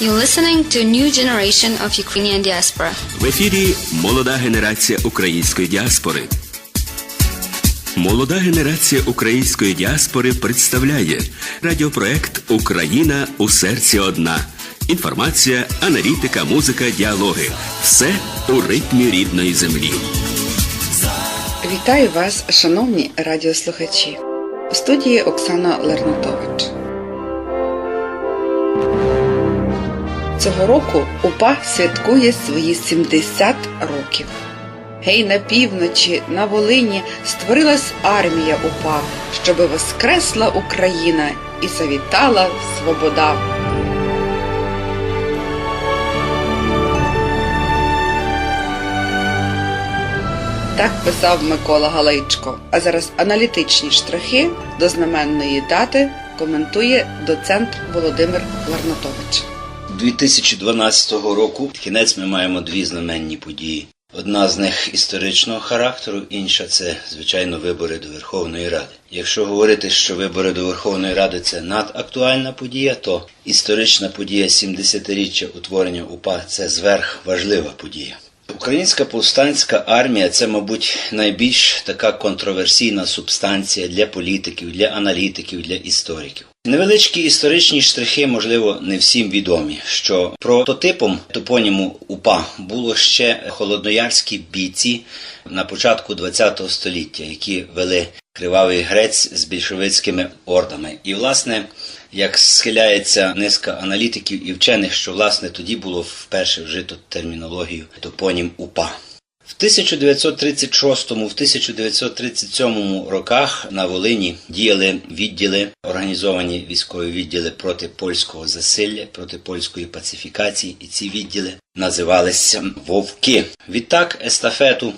You're listening to a new generation of Ukrainian diaspora. В ефірі молода генерація української діаспори. Молода генерація української діаспори представляє радіопроект Україна у серці одна. Інформація, аналітика, музика, діалоги. Все у ритмі рідної землі. Вітаю вас, шановні радіослухачі. У студії Оксана Лернатович. Цього року УПА святкує свої 70 років. Гей на півночі, на Волині створилась армія УПА, щоби воскресла Україна і завітала свобода. Так писав Микола Галайчко. А зараз аналітичні штрихи до знаменної дати коментує доцент Володимир Ларнатович. 2012 року кінець ми маємо дві знаменні події. Одна з них історичного характеру, інша це, звичайно, вибори до Верховної Ради. Якщо говорити, що вибори до Верховної Ради це надактуальна подія, то історична подія 70-річчя утворення УПА це зверхважлива подія. Українська повстанська армія це, мабуть, найбільш така контроверсійна субстанція для політиків, для аналітиків, для істориків. Невеличкі історичні штрихи, можливо, не всім відомі, що прототипом топоніму УПА було ще холодноярські бійці на початку ХХ століття, які вели кривавий грець з більшовицькими ордами. І, власне, як схиляється низка аналітиків і вчених, що власне тоді було вперше вжито термінологію топонім УПА. В 1936-1937 роках на Волині діяли відділи, організовані військові відділи проти польського засилля, проти польської пацифікації, і ці відділи називалися Вовки. Відтак естафету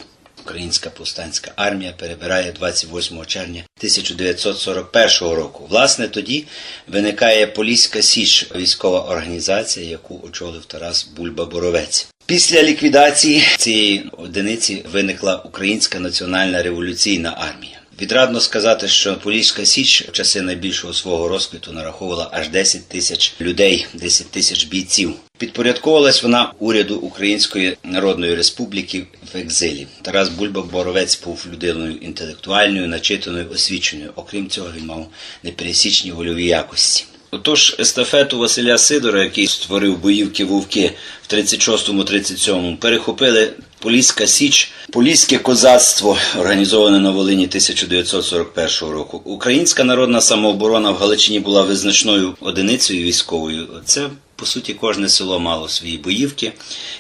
Українська повстанська армія перебирає 28 червня 1941 року. Власне, тоді виникає Поліська Січ, військова організація, яку очолив Тарас Бульба-Боровець. Після ліквідації цієї одиниці виникла Українська національна революційна армія. Відрадно сказати, що Поліська Січ в часи найбільшого свого розквіту нараховувала аж 10 тисяч людей, 10 тисяч бійців. Підпорядковувалась вона уряду Української Народної Республіки в екзилі. Тарас Бульба Боровець був людиною інтелектуальною, начитаною, освіченою. Окрім цього, він мав непересічні вольові якості. Отож, естафету Василя Сидора, який створив боївки вовки в 36-37, перехопили Поліська Січ, Поліське козацтво, організоване на Волині 1941 року. Українська народна самооборона в Галичині була визначною одиницею військовою. Це по суті, кожне село мало свої боївки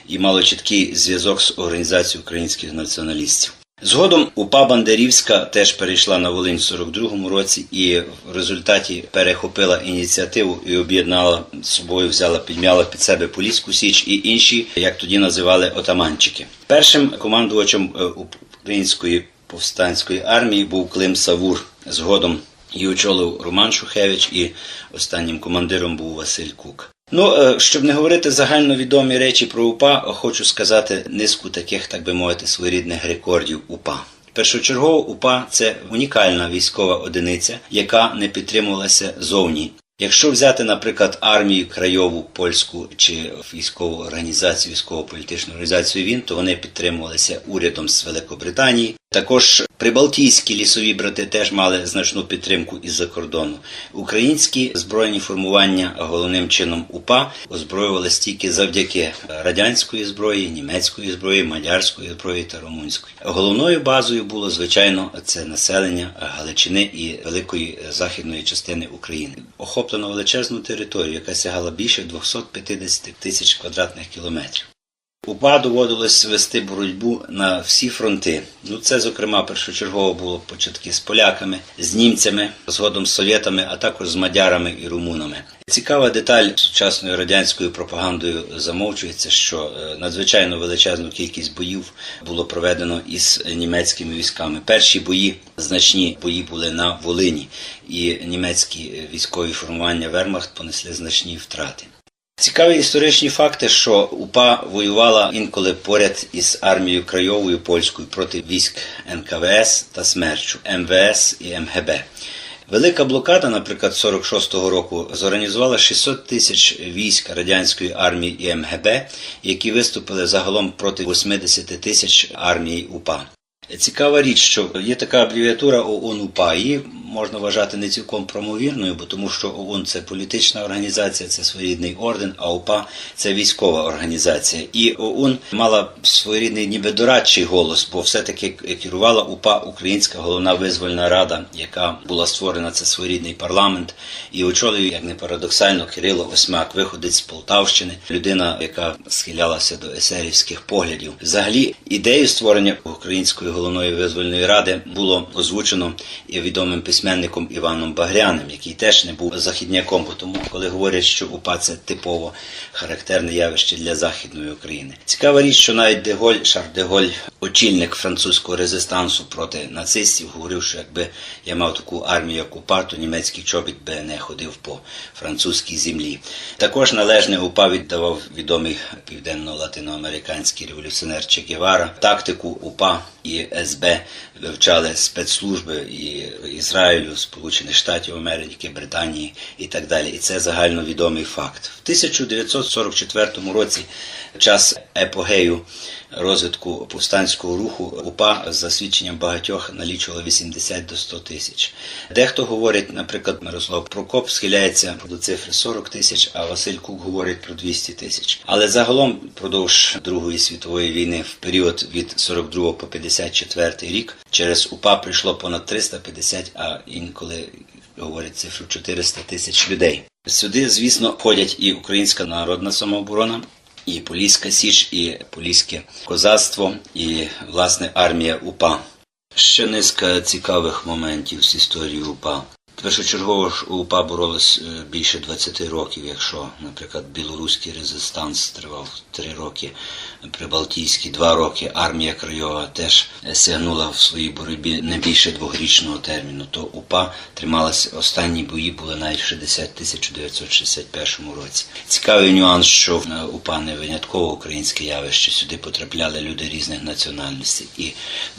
і мало чіткий зв'язок з організацією українських націоналістів. Згодом УПА Бандерівська теж перейшла на Волинь в 42-му році і в результаті перехопила ініціативу і об'єднала з собою, взяла, підмяла під себе Поліську Січ і інші, як тоді називали отаманчики. Першим командувачем української повстанської армії був Клим Савур. Згодом її очолив Роман Шухевич, і останнім командиром був Василь Кук. Ну, щоб не говорити загальновідомі речі про УПА, хочу сказати низку таких, так би мовити, своєрідних рекордів УПА. Першочергово УПА це унікальна військова одиниця, яка не підтримувалася зовні. Якщо взяти, наприклад, армію крайову польську чи військову організацію, військово-політичну організацію ВІН, то вони підтримувалися урядом з Великобританії. Також прибалтійські лісові брати теж мали значну підтримку із-за кордону. Українські збройні формування головним чином УПА озброювалися тільки завдяки радянської зброї, німецької зброї, мадярської зброї та румунської. Головною базою було звичайно це населення Галичини і великої західної частини України. Охоплено величезну територію, яка сягала більше 250 тисяч квадратних кілометрів. УПА доводилось вести боротьбу на всі фронти. Ну це, зокрема, першочергово було початки з поляками, з німцями, згодом з совєтами, а також з мадярами і румунами. Цікава деталь сучасною радянською пропагандою замовчується, що надзвичайно величезну кількість боїв було проведено із німецькими військами. Перші бої, значні бої були на Волині, і німецькі військові формування Вермахт понесли значні втрати. Цікаві історичні факти, що УПА воювала інколи поряд із армією крайовою польською проти військ НКВС та СМЕРЧу, МВС і МГБ. Велика блокада, наприклад, 46-го року зорганізувала 600 тисяч військ радянської армії і МГБ, які виступили загалом проти 80 тисяч армії УПА. Цікава річ, що є така абревіатура ОУН УПА. Її можна вважати не цілком промовірною, бо тому що ОУН це політична організація, це своєрідний орден, а УПА це військова організація. І ОУН мала своєрідний ніби дорадчий голос, бо все-таки керувала УПА Українська головна визвольна рада, яка була створена це своєрідний парламент, і очолює, як не парадоксально, Кирило Осьмак, виходець з Полтавщини, людина, яка схилялася до есерівських поглядів. Взагалі, ідею створення Української головної визвольної ради було озвучено відомим письменником Іваном Багряним, який теж не був західняком, тому, коли говорять, що УПА це типово характерне явище для західної України. Цікава річ, що навіть Деголь, Шар Деголь, очільник французького резистансу проти нацистів, говорив, що якби я мав таку армію, як УПА, то німецький чобіт би не ходив по французькій землі. Також належне УПА віддавав відомий південно-латиноамериканський революціонер Че Гевара. Тактику УПА і СБ вивчали спецслужби і Ізраїлю, Сполучених Штатів Америки, Британії і так далі. І це загальновідомий факт. В 1944 році, час епогею розвитку повстанського руху, УПА за свідченням багатьох налічувало 80 до 100 тисяч. Дехто говорить, наприклад, Мирослав Прокоп схиляється до цифри 40 тисяч, а Василь Кук говорить про 200 тисяч. Але загалом впродовж Другої світової війни, в період від 42 по 54 рік, через УПА прийшло понад 350, а інколи говорять цифру 400 тисяч людей. Сюди, звісно, входять і Українська народна самооборона, і Поліська Січ, і Поліське козацтво, і власне армія УПА. Ще низка цікавих моментів з історії УПА. Першочергово ж УПА боролось е, більше 20 років, якщо, наприклад, білоруський резистанс тривав 3 роки, Прибалтійський 2 роки, армія Крайова теж сягнула в своїй боротьбі не більше двохрічного терміну, то УПА трималася, останні бої були навіть в 60 1961 році. Цікавий нюанс, що е, УПА не винятково українське явище, сюди потрапляли люди різних національностей, і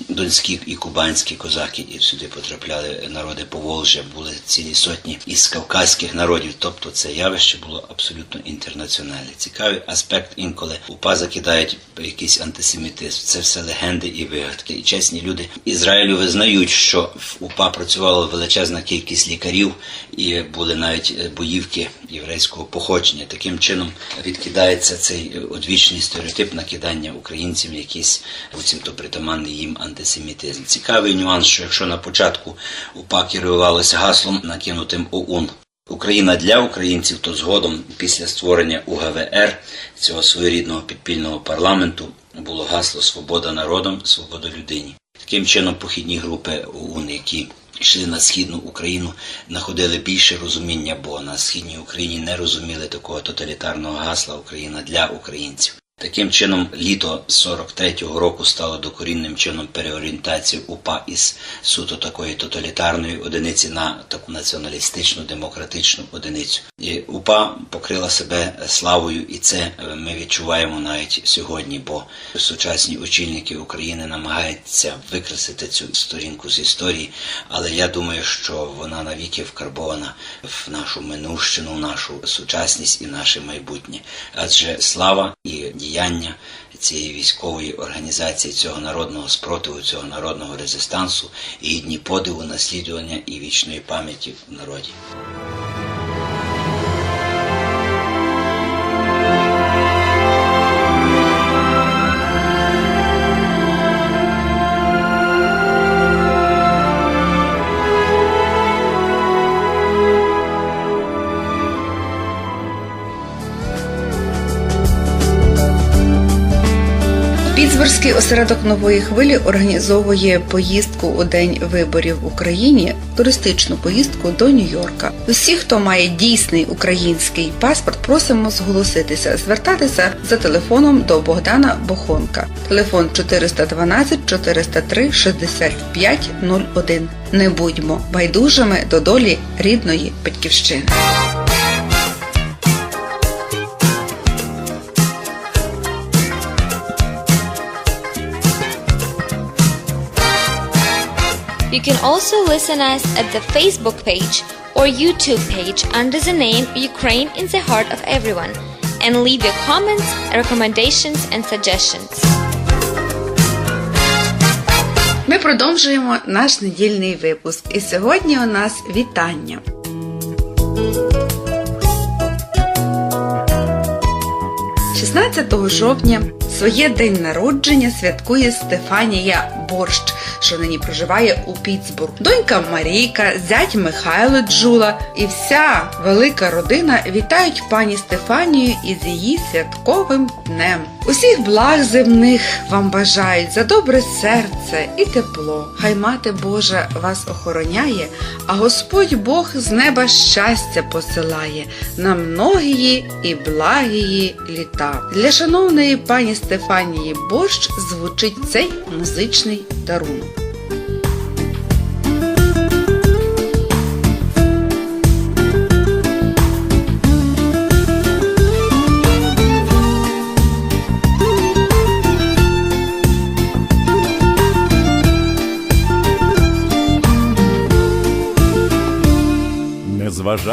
донські, і кубанські козаки, і сюди потрапляли народи Поволжя, були цілі сотні із кавказьких народів. Тобто це явище було абсолютно інтернаціональне. Цікавий аспект інколи УПА закидають якийсь антисемітизм. Це все легенди і вигадки. І чесні люди Ізраїлю визнають, що в УПА працювала величезна кількість лікарів і були навіть е, боївки єврейського походження. Таким чином відкидається цей е, одвічний стереотип накидання українцям якийсь буцімто притаманний їм антисемітизм. Цікавий нюанс, що якщо на початку УПА керувалося гаслом накинутим ОУН. Україна для українців, то згодом після створення УГВР цього своєрідного підпільного парламенту було гасло Свобода народом, свобода людині. Таким чином, похідні групи ОУН, які йшли на східну Україну, знаходили більше розуміння, бо на східній Україні не розуміли такого тоталітарного гасла Україна для українців. Таким чином, літо 43-го року стало докорінним чином переорієнтації УПА із суто такої тоталітарної одиниці на таку націоналістичну демократичну одиницю. І УПА покрила себе славою, і це ми відчуваємо навіть сьогодні, бо сучасні очільники України намагаються викреслити цю сторінку з історії, але я думаю, що вона навіки вкарбована в нашу минувщину, в нашу сучасність і наше майбутнє. Адже слава і діяння цієї військової організації, цього народного спротиву, цього народного резистансу, гідні подиву, наслідування і вічної пам'яті в народі. Пітсбурзький осередок нової хвилі організовує поїздку у день виборів в Україні, туристичну поїздку до Нью-Йорка. Усі, хто має дійсний український паспорт, просимо зголоситися, звертатися за телефоном до Богдана Бохонка. Телефон 412 403 6501. Не будьмо байдужими до долі рідної батьківщини. Can also listen us at the Facebook page or YouTube page under the name Ukraine in the Heart of Everyone and leave your comments, recommendations and suggestions. Ми продовжуємо наш недільний випуск. І сьогодні у нас вітання. «16 жовтня своє день народження святкує Стефанія Борщ, що нині проживає у Піцбург. Донька Марійка, зять Михайло Джула і вся велика родина вітають пані Стефанію із її святковим днем. Усіх благ земних вам бажають за добре серце і тепло. Хай мати Божа вас охороняє, а Господь Бог з неба щастя посилає на многії і благії літа. Для шановної пані Стефанії Борщ звучить цей музичний дарунок.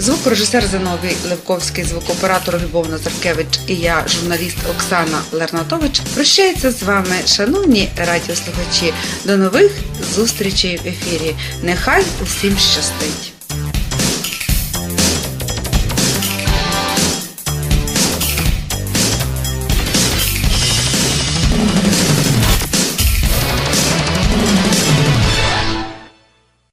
звукорежисер Зиновій Левковський, звукооператор Любов Назаркевич і я, журналіст Оксана Лернатович, прощається з вами, шановні радіослухачі. До нових зустрічей в ефірі. Нехай усім щастить!